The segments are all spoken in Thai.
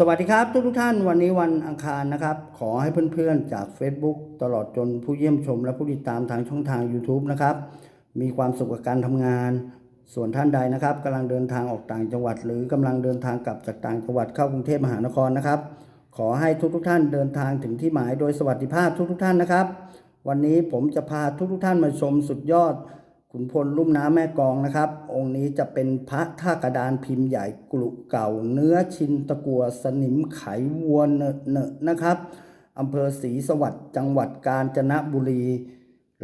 สวัสดีครับทุกทุกท่านวันนี้วันอังคารนะครับ ขอให้เพื่อนๆจาก Facebook ตลอดจนผู้เยี่ยมชมและผู้ติดตามทางช่องทาง YouTube นะครับ มีความสุขกับการทำงาน ส่วนท่านใดนะครับกำลังเดินทางออกต่างจังหวัด หรือกำลังเดินทางกลับจากต่างจังหวัดเข้ากรุงเทพมหานครนะครับ ขอให้ทุกๆท่านเดินทางถึงที่หมายโดยสวัสดิภาพทุกๆท่านนะครับ วันนี้ผมจะพาทุกๆท่านมาชมสุดยอด ขุนพลลุ่มน้ำแม่กองนะครับ องค์นี้จะเป็นพระท่ากระดานพิมพ์ใหญ่กลุเก่า เนื้อชินตะกัวสนิมไขวัวเนะเนะนะครับอำเภอศรีสวัสดิ์จังหวัดกาญจนบุรี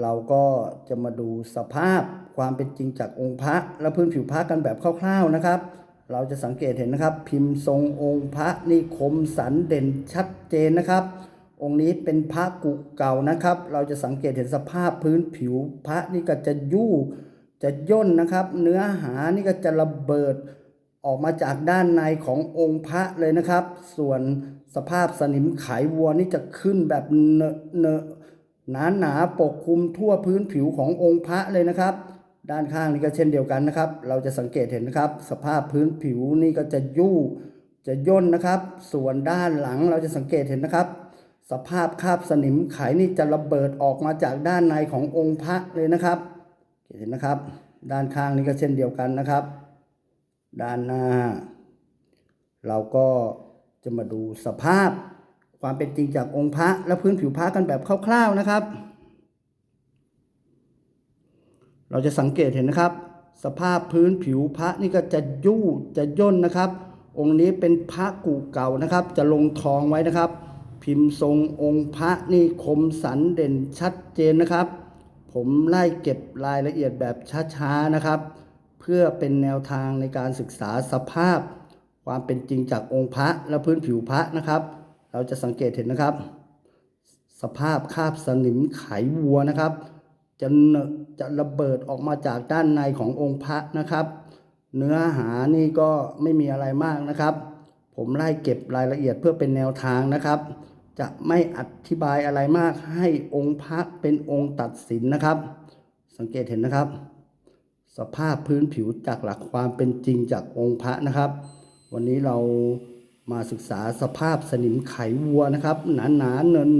เราก็จะมาดูสภาพความเป็นจริงจากองค์พระและพื้นผิวพระกันแบบคร่าวๆนะครับ เราจะสังเกตเห็นนะครับ พิมพ์ทรงองค์พระนี่คมสันเด่นชัดเจนนะครับ องค์นี้เป็นพระกุเก่านะครับ เราจะสังเกตเห็นสภาพพื้นผิว พระนี่ก็จะยู่จะย่นนะครับ เนื้อหานี่ก็จะระเบิดออกมาจากด้านในขององค์พระเลยนะครับ ส่วนสภาพสนิมไขวัวนี่จะขึ้นแบบเนะเนหนาหนาๆปกคลุมทั่วพื้นผิวขององค์พระเลยนะครับ ด้านข้างนี่ก็เช่นเดียวกันนะครับ เราจะสังเกตเห็นนะครับ สภาพพื้นผิวนี่ก็จะยู่จะย่นนะครับ ส่วนด้านหลังเราจะสังเกตเห็นนะครับ สภาพคาบสนิมไขนี่จะระเบิดออกมาจากด้านในขององค์พระเลยนะครับ เห็นนะครับ ด้านข้างนี้ก็เช่นเดียวกันนะครับ ด้านหน้า เราก็จะมาดูสภาพความเป็นจริงจากองค์พระและพื้นผิวพระกันแบบคร่าวๆนะครับ เราจะสังเกตเห็นนะครับ สภาพพื้นผิวพระนี่ก็จะยู่จะย่นนะครับ องค์นี้เป็นพระกูเก่านะครับ จะลงทองไว้นะครับ พิมพ์ทรงองค์พระนี่คมสันเด่นชัดเจนนะครับ ผมไล่เก็บรายละเอียดแบบช้าๆนะครับ เพื่อเป็นแนวทางในการศึกษาสภาพ ความเป็นจริงจากองค์พระและพื้นผิวพระนะครับ เราจะสังเกตเห็นนะครับ สภาพคาบสนิมไขวัวนะครับ จะจะระเบิดออกมาจากด้านในขององค์พระนะครับ เนื้อหานี่ก็ไม่มีอะไรมากนะครับผมไล่เก็บรายละเอียดเพื่อเป็นแนวทางนะครับ จะไม่อธิบายอะไรมากให้องค์พระเป็นองค์ตัดสินนะครับ สังเกตเห็นนะครับ สภาพพื้นผิวจากหลักความเป็นจริงจากองค์พระนะครับ วันนี้เรามาศึกษาสภาพสนิมไขวัวนะครับ หนาหนาๆเนิน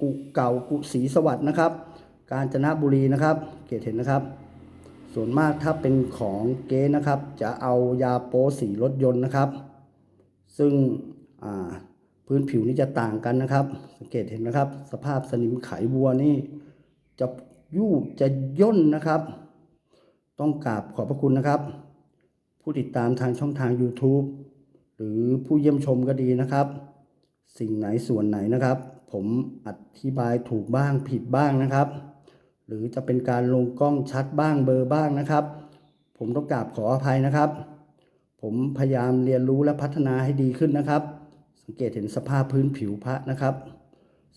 กุเก่ากุสีสวัสดนะครับ กาญจนบุรีนะครับ เกตเห็นนะครับ ส่วนมากถ้าเป็นของเก๊นะครับ จะเอายาโปสีรถยนต์นะครับ ซึ่งอ่า พื้นผิวนี่จะต่างกันนะครับ สังเกตเห็นนะครับ สภาพสนิมไขวัวนี่จะยู่จะย่นนะครับ ต้องกราบขอบพระคุณนะครับ ผู้ติดตามทางช่องทาง YouTube หรือผู้เยี่ยมชมก็ดีนะครับ สิ่งไหนส่วนไหนนะครับ ผมอธิบายถูกบ้างผิดบ้างนะครับ หรือจะเป็นการลงกล้องชัดบ้างเบลอบ้างนะครับ ผมต้องกราบขออภัยนะครับ ผมพยายามเรียนรู้และพัฒนาให้ดีขึ้นนะครับ สังเกตเห็นสภาพพื้นผิวพระนะครับ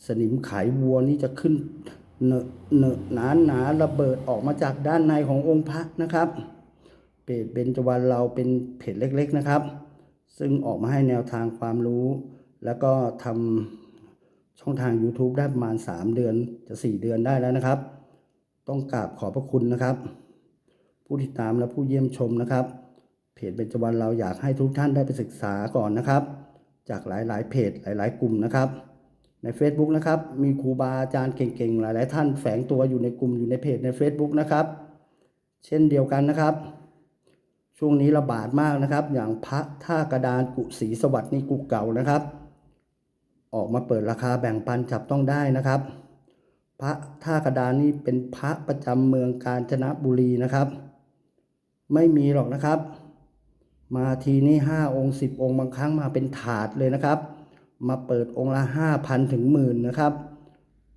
สนิมไขวัวนี่จะขึ้นเนอะเนอะหนาหนาระเบิดออกมาจากด้านในขององค์พระนะครับเพจเบญจวรรณเราเป็นเพจเล็ก ๆนะครับ ซึ่งออกมาให้แนวทางความรู้ แล้วก็ทำช่องทาง YouTube ได้ประมาณ 3 เดือนจะ 4 เดือนได้แล้วนะครับ ต้องกราบขอบพระคุณนะครับ ผู้ติดตามและผู้เยี่ยมชมนะครับ เพจเบญจวรรณเราอยากให้ทุกท่านได้ไปศึกษาก่อนนะครับ จากหลาย ๆ เพจหลาย ๆ กลุ่มนะครับ ใน Facebook นะครับ มีครูบาอาจารย์เก่ง ๆ หลาย ๆ ท่านแฝงตัวอยู่ในกลุ่มอยู่ในเพจใน Facebook นะครับ เช่นเดียวกันนะครับ ช่วงนี้ระบาดมากนะครับ อย่างพระท่ากระดานกุศีสวัสดิ์นี่กุเก่านะครับ ออกมาเปิดราคาแบ่งปันจับต้องได้นะครับ พระท่ากระดานนี่เป็นพระประจำเมืองกาญจนบุรีนะครับ ไม่มีหรอกนะครับ มาทีนี่ห้าองค์สิบองค์บางครั้งมาเป็นถาดเลยนะครับ มาเปิดองค์ละห้าพันถึงหมื่นนะครับ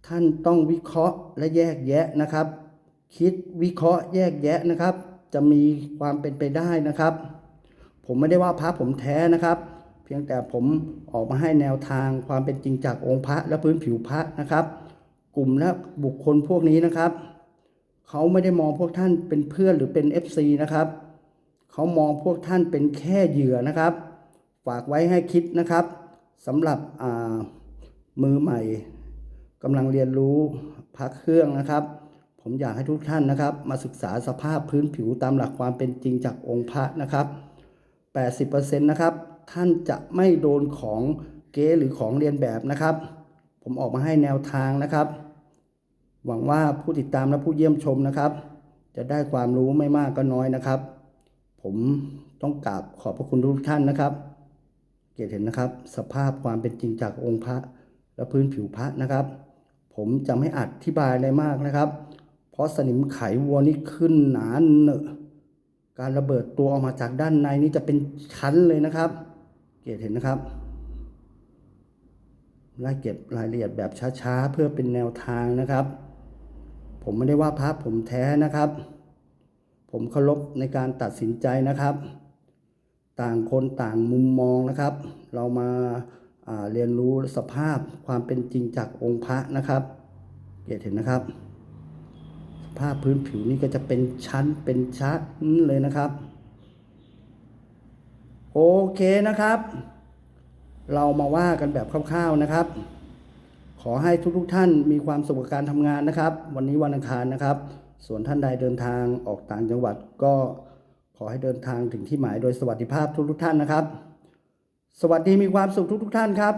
ท่านต้องวิเคราะห์และแยกแยะนะครับ คิดวิเคราะห์แยกแยะนะครับ จะมีความเป็นไปได้นะครับ ผมไม่ได้ว่าพระผมแท้นะครับ เพียงแต่ผมออกมาให้แนวทางความเป็นจริงจากองค์พระและพื้นผิวพระนะครับ กลุ่มและบุคคลพวกนี้นะครับเขาไม่ได้มองพวกท่านเป็นเพื่อนหรือเป็น FC นะครับ เขามองพวกท่านเป็นแค่เหยื่อนะครับ ฝากไว้ให้คิดนะครับสำหรับมือใหม่กำลังเรียนรู้พักเครื่องนะครับ ผมอยากให้ทุกท่านนะครับ มาศึกษาสภาพพื้นผิวตามหลักความเป็นจริงจากองค์พระนะครับ 80%นะครับท่านจะไม่โดนของเก๊หรือของเรียนแบบนะครับ ผมออกมาให้แนวทางนะครับ หวังว่าผู้ติดตามและผู้เยี่ยมชมนะครับ จะได้ความรู้ไม่มากก็น้อยนะครับ ผมต้องกราบขอบพระคุณทุกท่านนะครับ เกตเห็นนะครับ สภาพความเป็นจริงจากองค์พระและพื้นผิวพระนะครับ ผมจะไม่อธิบายอะไรมากนะครับ เพราะสนิมไขวัวนี่ขึ้นหนาเหนอะการระเบิดตัวออกมาจากด้านในนี่จะเป็นชั้นเลยนะครับ เกตเห็นนะครับไล่เก็บรายละเอียดแบบช้าๆ เพื่อเป็นแนวทางนะครับ ผมไม่ได้ว่าพระผมแท้นะครับ ผมเคารพในการตัดสินใจนะครับ ต่างคนต่างมุมมองนะครับ เรามาาเรียนรู้สภาพความเป็นจริงจากองค์พระนะครับเกตเห็นนะครับ สภาพพื้นผิวนี่ก็จะเป็นชั้นเป็นชั้นเลยนะครับ โอเคนะครับ เรามาว่ากันแบบคร่าวๆนะครับ ขอให้ทุกๆท่านมีความสุขกับการทำงานนะครับ วันนี้วันอังคารนะครับ ส่วนท่านใดเดินทางออกต่างจังหวัดก็ขอให้เดินทางถึงที่หมายโดยสวัสดิภาพทุกทุกท่านนะครับ สวัสดีมีความสุขทุกทุกท่านครับ